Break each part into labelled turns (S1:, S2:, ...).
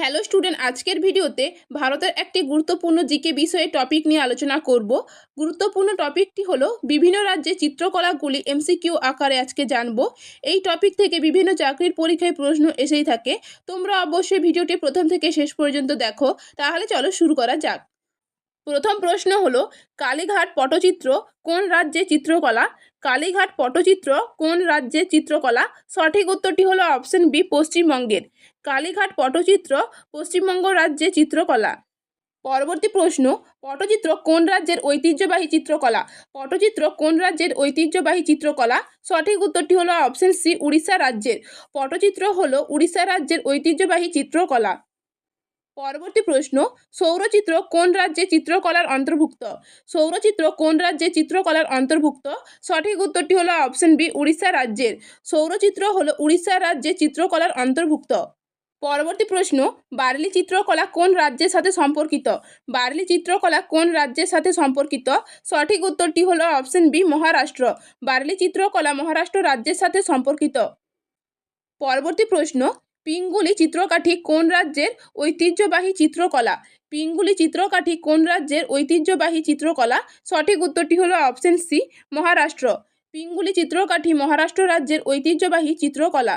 S1: Hello student আজকের ভিডিওতে ভারতের একটি গুরুত্বপূর্ণ জিকে বিষয়ে টপিক নিয়ে আলোচনা করব। গুরুত্বপূর্ণ টপিকটি হলো বিভিন্ন রাজ্যে চিত্রকলাগুলি এমসিকিউ আকারে আজকে জানব। এই টপিক থেকে বিভিন্ন চাকরির পরীক্ষায় প্রশ্ন এসেই থাকে। তোমরা অবশ্যই ভিডিওটি প্রথম থেকে শেষ পর্যন্ত দেখো। তাহলে চলো শুরু করা যাক। প্রথম প্রশ্ন হলো, কালীঘাট পটচিত্র কোন রাজ্যে চিত্রকলা? কালীঘাট পটচিত্র কোন রাজ্যে চিত্রকলা? সঠিক উত্তরটি হলো অপশন বি পশ্চিমবঙ্গের। কালীঘাট পটচিত্র পশ্চিমবঙ্গ রাজ্যে চিত্রকলা। পরবর্তী প্রশ্ন, পটচিত্র কোন রাজ্যের ঐতিহ্যবাহী চিত্রকলা? পটচিত্র কোন রাজ্যের ঐতিহ্যবাহী চিত্রকলা? সঠিক উত্তরটি হলো অপশন সি উড়িষ্যা রাজ্যের। পটচিত্র হলো উড়িষ্যা রাজ্যের ঐতিহ্যবাহী চিত্রকলা। পরবর্তী প্রশ্ন, সৌরচিত্র কোন রাজ্যে চিত্রকলার অন্তর্ভুক্ত? সৌরচিত্র কোন রাজ্যে চিত্রকলার অন্তর্ভুক্ত? সঠিক উত্তরটি হলো অপশন বি উড়িষ্যা রাজ্যের। সৌরচিত্র হলো উড়িষ্যা রাজ্যে চিত্রকলার অন্তর্ভুক্ত। পরবর্তী প্রশ্ন, বার্লি চিত্রকলা কোন রাজ্যের সাথে সম্পর্কিত? বার্লি চিত্রকলা কোন রাজ্যের সাথে সম্পর্কিত? সঠিক উত্তরটি হলো অপশন বি মহারাষ্ট্র। বার্লি চিত্রকলা মহারাষ্ট্র রাজ্যের সাথে সম্পর্কিত। পরবর্তী প্রশ্ন পিঙ্গুলি চিত্রকাঠি কোন রাজ্যের ঐতিহ্যবাহী চিত্রকলা? পিঙ্গুলি চিত্রকাঠি কোন রাজ্যের ঐতিহ্যবাহী চিত্রকলা? সঠিক উত্তরটি হলো অপশন সি, মহারাষ্ট্র। পিঙ্গুলি চিত্রকাঠি মহারাষ্ট্র রাজ্যের ঐতিহ্যবাহী চিত্রকলা।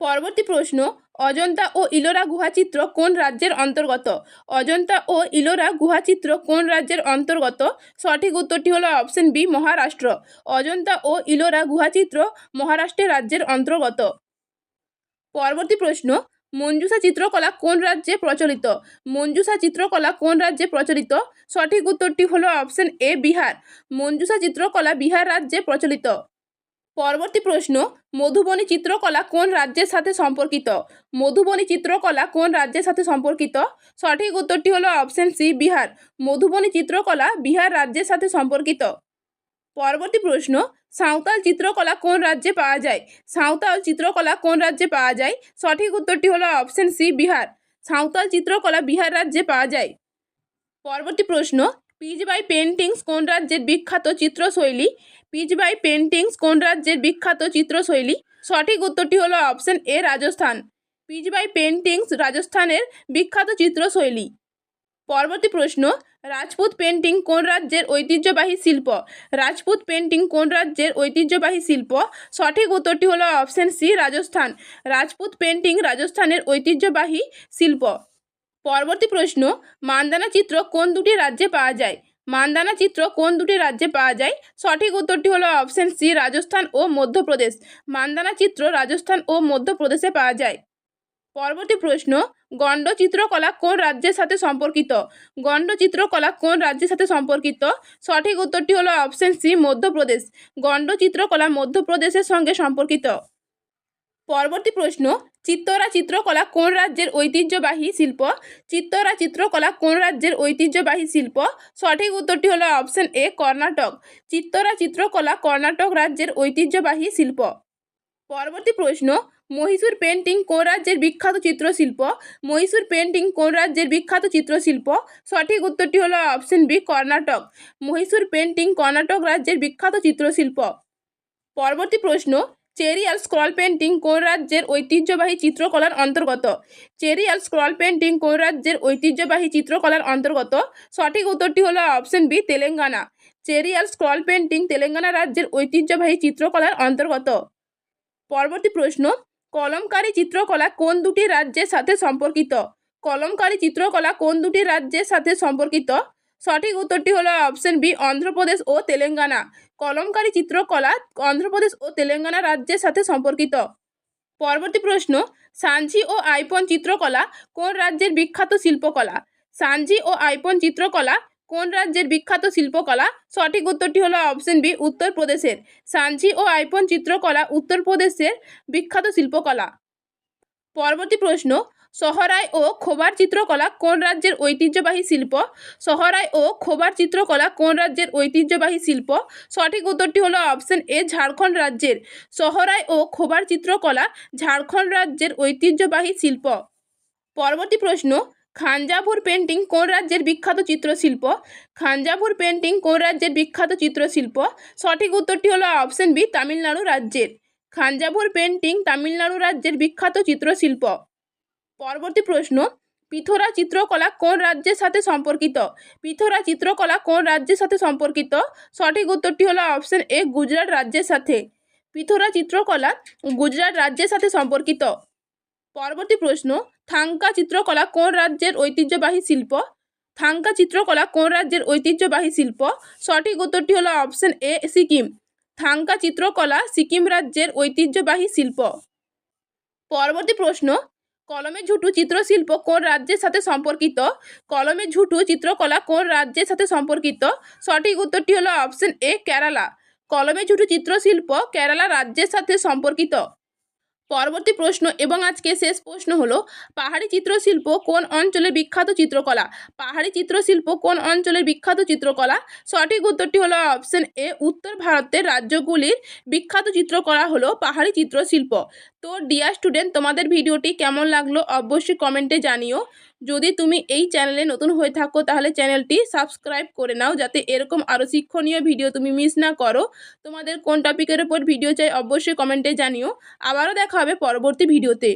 S1: পরবর্তী প্রশ্ন, অজন্তা ও ইলোরা গুহাচিত্র কোন রাজ্যের অন্তর্গত? অজন্তা ও ইলোরা গুহাচিত্র কোন রাজ্যের অন্তর্গত? সঠিক উত্তরটি হলো অপশন বি, মহারাষ্ট্র। অজন্তা ও ইলোরা গুহাচিত্র মহারাষ্ট্রের রাজ্যের অন্তর্গত। পরবর্তী প্রশ্ন, মঞ্জুষা চিত্রকলা কোন রাজ্যে প্রচলিত? মঞ্জুষা চিত্রকলা কোন রাজ্যে প্রচলিত? সঠিক উত্তরটি হলো অপশন এ, বিহার। মঞ্জুষা চিত্রকলা বিহার রাজ্যে প্রচলিত। পরবর্তী প্রশ্ন, মধুবনী চিত্রকলা কোন রাজ্যের সাথে সম্পর্কিত? মধুবনী চিত্রকলা কোন রাজ্যের সাথে সম্পর্কিত? সঠিক উত্তরটি হলো অপশন সি, বিহার। মধুবনী চিত্রকলা বিহার রাজ্যের সাথে সম্পর্কিত। পরবর্তী প্রশ্ন সাঁওতাল চিত্রকলা কোন রাজ্যে পাওয়া যায়? সাঁওতাল চিত্রকলা কোন রাজ্যে পাওয়া যায়? সঠিক উত্তরটি হলো অপশন সি বিহার। সাঁওতাল চিত্রকলা বিহার রাজ্যে পাওয়া যায়। পরবর্তী প্রশ্ন, পিচ বাই পেন্টিংস কোন রাজ্যের বিখ্যাত চিত্রশৈলী? পিচ বাই পেন্টিংস কোন রাজ্যের বিখ্যাত চিত্রশৈলী? সঠিক উত্তরটি হলো option A Rajasthan. Pichwai paintings রাজস্থানের বিখ্যাত চিত্রশৈলী। পরবর্তী প্রশ্ন, রাজপুত পেন্টিং কোন রাজ্যের ঐতিহ্যবাহী শিল্প? রাজপুত পেন্টিং কোন রাজ্যের ঐতিহ্যবাহী শিল্প? সঠিক উত্তরটি হলো option C Rajasthan. Rajput painting রাজস্থানের ঐতিহ্যবাহী শিল্প। পরবর্তী প্রশ্ন, মান্দানা চিত্র কোন দুটি রাজ্যে পাওয়া যায়? মান্দানা চিত্র কোন দুটি রাজ্যে পাওয়া যায়? সঠিক উত্তরটি হলো অপশন সি রাজস্থান ও মধ্যপ্রদেশ। মান্দানা চিত্র রাজস্থান ও মধ্যপ্রদেশে পাওয়া যায়। পরবর্তী প্রশ্ন গণ্ড চিত্রকলা কোন রাজ্যের সাথে সম্পর্কিত? গণ্ড চিত্রকলা কোন রাজ্যের সাথে সম্পর্কিত? সঠিক উত্তরটি হলো অপশন সি, মধ্যপ্রদেশ। গণ্ড চিত্রকলা মধ্যপ্রদেশের সঙ্গে সম্পর্কিত। পরবর্তী প্রশ্ন চিত্তরা চিত্রকলা কোন রাজ্যের ঐতিহ্যবাহী শিল্প? চিত্তরা চিত্রকলা কোন রাজ্যের ঐতিহ্যবাহী শিল্প? সঠিক উত্তরটি হলো অপশন এ, কর্ণাটক। চিত্তরা চিত্রকলা কর্ণাটক রাজ্যের ঐতিহ্যবাহী শিল্প। পরবর্তী প্রশ্ন মহীশূর পেন্টিং কোন রাজ্যের বিখ্যাত চিত্রশিল্প? মহীশূর পেন্টিং কোন রাজ্যের বিখ্যাত চিত্রশিল্প? সঠিক উত্তরটি হলো option B, Karnataka. Mahishur painting Karnataka রাজ্যের বিখ্যাত চিত্রশিল্প। পরবর্তী প্রশ্ন চেরিয়াল স্ক্রল পেন্টিং কোন রাজ্যের ঐতিহ্যবাহী চিত্রকলার অন্তর্গত? চেরিয়াল স্ক্রল পেন্টিং কোন রাজ্যের ঐতিহ্যবাহী চিত্রকলার অন্তর্গত? সঠিক উত্তরটি হলো option B, Telangana. Cheriyal scroll painting Telangana রাজ্যের ঐতিহ্যবাহী চিত্রকলার অন্তর্গত। পরবর্তী প্রশ্ন কলমকারী চিত্রকলা কোন দুটি রাজ্যের সাথে সম্পর্কিত? কলমকারী চিত্রকলা কোন দুটি রাজ্যের সাথে সম্পর্কিত? সঠিক উত্তরটি হলো অপশন বি, অন্ধ্রপ্রদেশ ও তেলেঙ্গানা। কলমকারী চিত্রকলা অন্ধ্রপ্রদেশ ও তেলেঙ্গানা রাজ্যের সাথে সম্পর্কিত। পরবর্তী প্রশ্ন সাঞ্ঝি ও আইপন চিত্রকলা কোন রাজ্যের বিখ্যাত শিল্পকলা? সাঞ্ঝি ও আইপন চিত্রকলা কোন রাজ্যের বিখ্যাত শিল্পকলা? সঠিক উত্তরটি হলো অপশন বি উত্তরপ্রদেশের সাঞ্ঝি ও আইপন চিত্রকলা উত্তরপ্রদেশের বিখ্যাত শিল্পকলা। পরবর্তী প্রশ্ন, সহরাই ও খোবার চিত্রকলা কোন রাজ্যের ঐতিহ্যবাহী শিল্প? সহরাই ও খোবার চিত্রকলা কোন রাজ্যের ঐতিহ্যবাহী শিল্প? সঠিক উত্তরটি হলো অপশন এ ঝাড়খণ্ড রাজ্যের। সহরাই ও খোবার চিত্রকলা ঝাড়খণ্ড রাজ্যের ঐতিহ্যবাহী শিল্প। পরবর্তী প্রশ্ন খাঞ্জাভুর পেন্টিং কোন রাজ্যের বিখ্যাত চিত্রশিল্প? খাঞ্জাভুর পেন্টিং কোন রাজ্যের বিখ্যাত চিত্রশিল্প? সঠিক উত্তরটি হলো অপশন বি, তামিলনাড়ু রাজ্যের। খাঞ্জাভুর পেন্টিং তামিলনাড়ু রাজ্যের বিখ্যাত চিত্রশিল্প। পরবর্তী প্রশ্ন, পিথোরা চিত্রকলা কোন রাজ্যের সাথে সম্পর্কিত? পিথোরা চিত্রকলা কোন রাজ্যের সাথে সম্পর্কিত? সঠিক উত্তরটি হলো অপশন এ, গুজরাট রাজ্যের সাথে। পিথোরা চিত্রকলা গুজরাট রাজ্যের সাথে সম্পর্কিত। পরবর্তী প্রশ্ন থাঙ্কা চিত্রকলা কোন রাজ্যের ঐতিহ্যবাহী শিল্প? থাঙ্কা চিত্রকলা কোন রাজ্যের ঐতিহ্যবাহী শিল্প? সঠিক উত্তরটি হলো অপশন এ, সিকিম। থাঙ্কা চিত্রকলা সিকিম রাজ্যের ঐতিহ্যবাহী শিল্প। পরবর্তী প্রশ্ন, কলমে ঝুটু চিত্রশিল্প কোন রাজ্যের সাথে সম্পর্কিত? কলমে ঝুটু চিত্রকলা কোন রাজ্যের সাথে সম্পর্কিত? সঠিক উত্তরটি হলো অপশন এ, কেরালা। কলমে ঝুটু চিত্রশিল্প কেরালা রাজ্যের সাথে সম্পর্কিত। পরবর্তী প্রশ্ন এবং আজকে শেষ প্রশ্ন হলো, পাহাড়ি চিত্রশিল্প কোন অঞ্চলের বিখ্যাত চিত্রকলা? পাহাড়ি চিত্রশিল্প কোন অঞ্চলের বিখ্যাত চিত্রকলা? সঠিক উত্তরটি হলো অপশন এ, উত্তর ভারতের রাজ্যগুলির বিখ্যাত চিত্রকলা হলো পাহাড়ি চিত্রশিল্প। তো ডিয়ার স্টুডেন্ট তোমাদের ভিডিওটি কেমন লাগল অবশ্যই কমেন্টে জানিও। যদি তুমি এই চ্যানেলে নতুন হয়ে থাকো, তাহলে চ্যানেলটি সাবস্ক্রাইব করে নাও, যাতে এরকম আরও শিক্ষণীয় ভিডিও তুমি মিস না করো। তোমাদের কোন টপিকের ওপর ভিডিও চাই, অবশ্যই কমেন্টে জানিও। আবারও দেখা হবে পরবর্তী ভিডিওতে